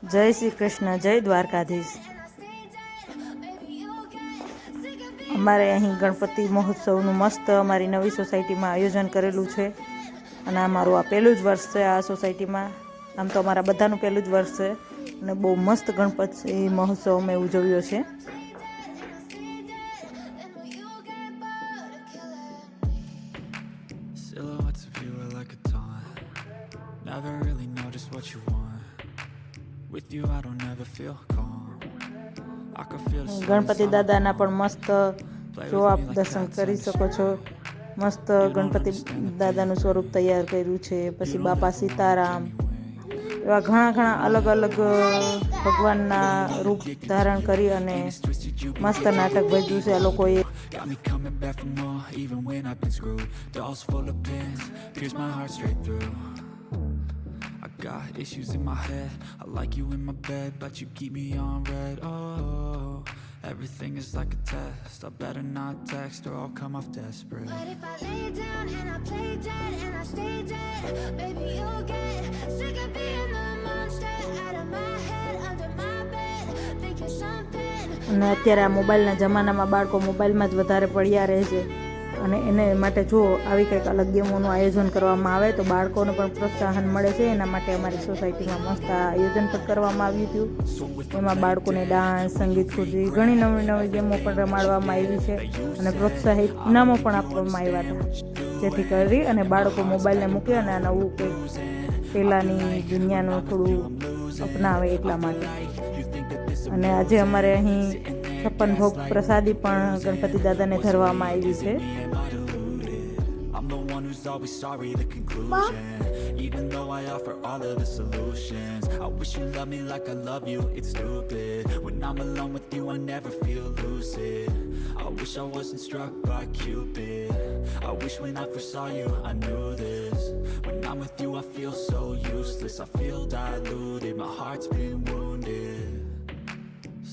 જય શ્રી કૃષ્ણ, જય દ્વારકાધીશ. અમારે અહીં ગણપતિ મહોત્સવનું મસ્ત અમારી નવી સોસાયટીમાં આયોજન કરેલું છે. અને આ મારું આ પહેલું જ વર્ષ છે આ સોસાયટીમાં. આમ તો અમારા બધાનું પહેલું જ વર્ષ છે. અને બહુ મસ્ત ગણપતિ મહોત્સવ અમે ઉજવ્યો છે. Never really know just what you want. Ganpati દાદાના પણ. મસ્ત જો આપ દર્શન કરી શકો છો મસ્ત ગણપતિ દાદાનું સ્વરૂપ તૈયાર કર્યું છે પછી બાપા સીતારામ એવા ઘણા ઘણા અલગ અલગ ભગવાનના રૂપ ધારણ કરી અને મસ્ત નાટક ભજવ્યું છે આ લોકોએ Got me coming back for more, even when I've been screwed. Dolls full of pins, pierce my heart straight through. I got issues in my head. I like you in my bed, but you keep me on red. Oh, everything is like a test. I better not text or I'll come off desperate. But if I lay down and I play dead and I stay dead, baby, you'll get sick of being the monster out of my head, under my bed, thinking something. અને અત્યારે આ મોબાઈલના જમાનામાં બાળકો મોબાઈલમાં જ વધારે પડ્યા રહે છે અને એને માટે જો આવી કંઈક અલગ ગેમોનું આયોજન કરવામાં આવે તો બાળકોને પણ પ્રોત્સાહન મળે છે. એના માટે અમારી સોસાયટીમાં મસ્ત આયોજન પણ કરવામાં આવ્યું હતું. એમાં બાળકોને ડાન્સ, સંગીત, ખુરશી, ઘણી નવી નવી ગેમો પણ રમાડવામાં આવી છે અને પ્રોત્સાહિત ઇનામો પણ આપવામાં આવ્યા હતા. જેથી કરી અને બાળકો મોબાઈલને મૂકે અને આ નવું કંઈક પહેલાંની દુનિયાનું થોડું અપનાવે એટલા માટે. અને આજે અમારે અહીં છપ્પન ભોગ પ્રસાદી પણ ગણપતિ દાદાને ધરવામાં આવી છે I'm the one who's always sorry, the conclusion. Even though I offer all of the solutions, I wish you loved me like I love you. It's stupid. When I'm alone with you, I never feel lucid. I wish I wasn't struck by Cupid. I wish when I first saw you, I knew this. When I'm with you, I feel so useless. I feel diluted. My heart's been wounded.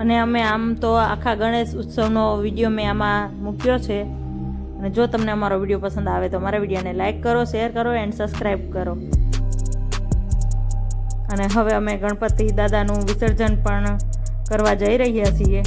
અને અમે આમ તો આખા ગણેશ ઉત્સવનો video મેં આમાં મૂક્યો છે. અને જો તમને અમારો વીડિયો પસંદ આવે તો અમારા વિડીયોને લાઇક કરો શેર કરો એન્ડ સબસ્ક્રાઈબ કરો. અને હવે અમે ગણપતિ દાદાનું વિસર્જન પણ કરવા જઈ રહ્યા છીએ.